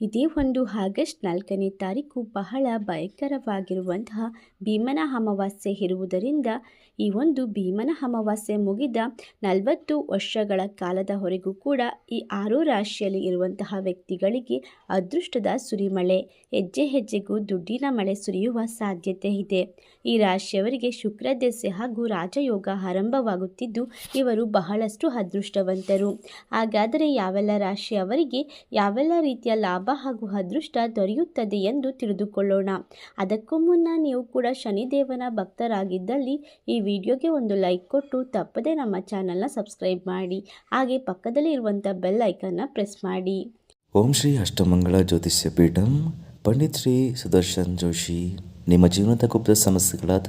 ಇದೇ ಒಂದು ಆಗಸ್ಟ್ ನಾಲ್ಕನೇ ತಾರೀಕು ಬಹಳ ಭಯಂಕರವಾಗಿರುವಂತಹ ಭೀಮನ ಅಮಾವಾಸ್ಯೆ ಇರುವುದರಿಂದ ಈ ಒಂದು ಭೀಮನ ಅಮಾವಾಸ್ಯೆ ಮುಗಿದ ನಲವತ್ತು ವರ್ಷಗಳ ಕಾಲದವರೆಗೂ ಕೂಡ ಈ ಆರು ರಾಶಿಯಲ್ಲಿ ಇರುವಂತಹ ವ್ಯಕ್ತಿಗಳಿಗೆ ಅದೃಷ್ಟದ ಸುರಿಮಳೆ, ಹೆಜ್ಜೆ ಹೆಜ್ಜೆಗೂ ದುಡ್ಡಿನ ಮಳೆ ಸುರಿಯುವ ಸಾಧ್ಯತೆ ಇದೆ. ಈ ರಾಶಿಯವರಿಗೆ ಶುಕ್ರ ದೆಸೆ ಹಾಗೂ ರಾಜಯೋಗ ಆರಂಭವಾಗುತ್ತಿದ್ದು, ಇವರು ಬಹಳಷ್ಟು ಅದೃಷ್ಟವಂತರು. ಹಾಗಾದರೆ ಯಾವೆಲ್ಲ ರಾಶಿಯವರಿಗೆ ಯಾವೆಲ್ಲ ರೀತಿಯ ಲಾಭ ಹಾಗೂ ಅದೃಷ್ಟ ದೊರೆಯುತ್ತದೆ ಎಂದು ತಿಳಿದುಕೊಳ್ಳೋಣ. ಅದಕ್ಕೂ ಮುನ್ನ ನೀವು ಕೂಡ ಶನಿದೇವನ ಭಕ್ತರಾಗಿದ್ದಲ್ಲಿ ಈ ವಿಡಿಯೋಗೆ ಒಂದು ಲೈಕ್ ಕೊಟ್ಟು ತಪ್ಪದೇ ನಮ್ಮ ಚಾನಲ್ನ ಸಬ್ಸ್ಕ್ರೈಬ್ ಮಾಡಿ. ಹಾಗೆ ಪಕ್ಕದಲ್ಲಿ ಇರುವಂಥ ಬೆಲ್ ಐಕನ್ನ ಪ್ರೆಸ್ ಮಾಡಿ. ಓಂ ಶ್ರೀ ಅಷ್ಟಮಂಗಳ ಜ್ಯೋತಿಷ್ಯ ಪೀಠಂ, ಪಂಡಿತ್ ಶ್ರೀ ಸುದರ್ಶನ್ ಜೋಶಿ. ನಿಮ್ಮ ಜೀವನದ ಗುಪ್ತ ಸಮಸ್ಯೆಗಳಾದ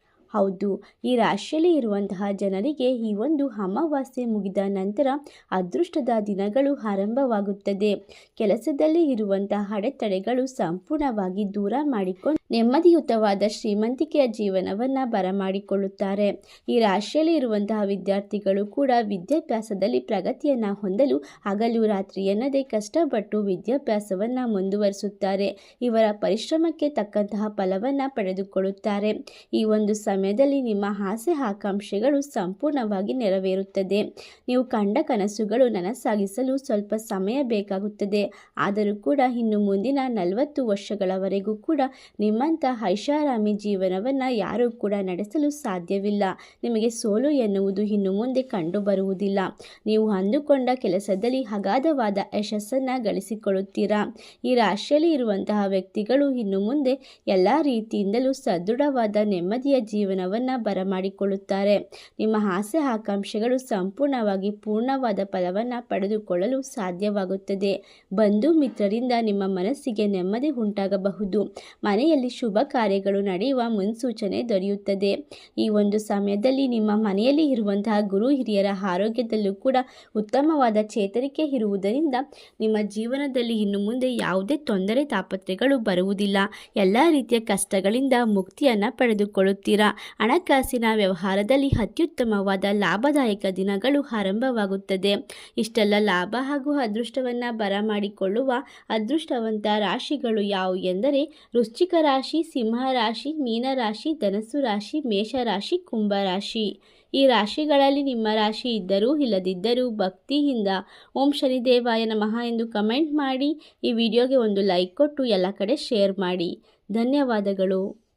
ಹೌದು, ಈ ರಾಶಿಯಲ್ಲಿ ಇರುವಂತಹ ಜನರಿಗೆ ಈ ಒಂದು ಅಮಾವಾಸ್ಯೆ ಮುಗಿದ ನಂತರ ಅದೃಷ್ಟದ ದಿನಗಳು ಆರಂಭವಾಗುತ್ತದೆ. ಕೆಲಸದಲ್ಲಿ ಇರುವಂತಹ ಅಡೆತಡೆಗಳು ಸಂಪೂರ್ಣವಾಗಿ ದೂರ ಮಾಡಿಕೊಂಡು ನೆಮ್ಮದಿಯುತವಾದ ಶ್ರೀಮಂತಿಕೆಯ ಜೀವನವನ್ನು ಬರಮಾಡಿಕೊಳ್ಳುತ್ತಾರೆ. ಈ ರಾಶಿಯಲ್ಲಿ ಇರುವಂತಹ ವಿದ್ಯಾರ್ಥಿಗಳು ಕೂಡ ವಿದ್ಯಾಭ್ಯಾಸದಲ್ಲಿ ಪ್ರಗತಿಯನ್ನು ಹೊಂದಲು ಹಗಲು ರಾತ್ರಿ ಎನ್ನದೇ ಕಷ್ಟಪಟ್ಟು ವಿದ್ಯಾಭ್ಯಾಸವನ್ನು ಮುಂದುವರಿಸುತ್ತಾರೆ. ಇವರ ಪರಿಶ್ರಮಕ್ಕೆ ತಕ್ಕಂತಹ ಫಲವನ್ನು ಪಡೆದುಕೊಳ್ಳುತ್ತಾರೆ. ಈ ಒಂದು ಸಮಯದಲ್ಲಿ ನಿಮ್ಮ ಆಸೆ ಆಕಾಂಕ್ಷೆಗಳು ಸಂಪೂರ್ಣವಾಗಿ ನೆರವೇರುತ್ತದೆ. ನೀವು ಕಂಡ ಕನಸುಗಳು ನನಸಾಗಿಸಲು ಸ್ವಲ್ಪ ಸಮಯ ಬೇಕಾಗುತ್ತದೆ. ಆದರೂ ಕೂಡ ಇನ್ನು ಮುಂದಿನ ನಲವತ್ತು ವರ್ಷಗಳವರೆಗೂ ಕೂಡ ನಿಮ್ಮಂಥ ಐಷಾರಾಮಿ ಜೀವನವನ್ನು ಯಾರೂ ಕೂಡ ನಡೆಸಲು ಸಾಧ್ಯವಿಲ್ಲ. ನಿಮಗೆ ಸೋಲು ಎನ್ನುವುದು ಇನ್ನು ಮುಂದೆ ಕಂಡುಬರುವುದಿಲ್ಲ. ನೀವು ಅಂದುಕೊಂಡ ಕೆಲಸದಲ್ಲಿ ಅಗಾಧವಾದ ಯಶಸ್ಸನ್ನು ಗಳಿಸಿಕೊಳ್ಳುತ್ತೀರಾ? ಈ ರಾಶಿಯಲ್ಲಿ ಇರುವಂತಹ ವ್ಯಕ್ತಿಗಳು ಇನ್ನು ಮುಂದೆ ಎಲ್ಲ ರೀತಿಯಿಂದಲೂ ಸದೃಢವಾದ ನೆಮ್ಮದಿಯ ಜೀವನವನ್ನು ಬರಮಾಡಿಕೊಳ್ಳುತ್ತಾರೆ. ನಿಮ್ಮ ಆಸೆ ಆಕಾಂಕ್ಷೆಗಳು ಸಂಪೂರ್ಣವಾಗಿ ಪೂರ್ಣವಾದ ಫಲವನ್ನು ಪಡೆದುಕೊಳ್ಳಲು ಸಾಧ್ಯವಾಗುತ್ತದೆ. ಬಂಧು ಮಿತ್ರರಿಂದ ನಿಮ್ಮ ಮನಸ್ಸಿಗೆ ನೆಮ್ಮದಿ ಉಂಟಾಗಬಹುದು. ಮನೆಯಲ್ಲಿ ಶುಭ ಕಾರ್ಯಗಳು ನಡೆಯುವ ಮುನ್ಸೂಚನೆ ದೊರೆಯುತ್ತದೆ. ಈ ಒಂದು ಸಮಯದಲ್ಲಿ ನಿಮ್ಮ ಮನೆಯಲ್ಲಿ ಇರುವಂತಹ ಗುರು ಹಿರಿಯರ ಆರೋಗ್ಯದಲ್ಲೂ ಕೂಡ ಉತ್ತಮವಾದ ಚೇತರಿಕೆ ಇರುವುದರಿಂದ ನಿಮ್ಮ ಜೀವನದಲ್ಲಿ ಇನ್ನು ಮುಂದೆ ಯಾವುದೇ ತೊಂದರೆ, ತಾಪತ್ರೆಗಳು ಬರುವುದಿಲ್ಲ. ಎಲ್ಲ ರೀತಿಯ ಕಷ್ಟಗಳಿಂದ ಮುಕ್ತಿಯನ್ನು ಪಡೆದುಕೊಳ್ಳುತ್ತೀರಾ? ಹಣಕಾಸಿನ ವ್ಯವಹಾರದಲ್ಲಿ ಅತ್ಯುತ್ತಮವಾದ ಲಾಭದಾಯಕ ದಿನಗಳು ಆರಂಭವಾಗುತ್ತದೆ. ಇಷ್ಟೆಲ್ಲ ಲಾಭ ಹಾಗೂ ಅದೃಷ್ಟವನ್ನು ಬರಮಾಡಿಕೊಳ್ಳುವ ಅದೃಷ್ಟವಂತ ರಾಶಿಗಳು ಯಾವುವು ಎಂದರೆ ವೃಶ್ಚಿಕ ರಾಶಿ, ಸಿಂಹ ರಾಶಿ ಮೀನರಾಶಿ ಧನಸ್ಸು ರಾಶಿ ಮೇಷರಾಶಿ ಕುಂಭರಾಶಿ ಈ ರಾಶಿಗಳಲ್ಲಿ ನಿಮ್ಮ ರಾಶಿ ಇದ್ದರೂ ಇಲ್ಲದಿದ್ದರೂ ಭಕ್ತಿಯಿಂದ ಓಂ ಶನಿದೇವಾಯ ನಮಃ ಎಂದು ಕಮೆಂಟ್ ಮಾಡಿ, ಈ ವಿಡಿಯೋಗೆ ಒಂದು ಲೈಕ್ ಕೊಟ್ಟು ಎಲ್ಲ ಕಡೆ ಶೇರ್ ಮಾಡಿ. ಧನ್ಯವಾದಗಳು.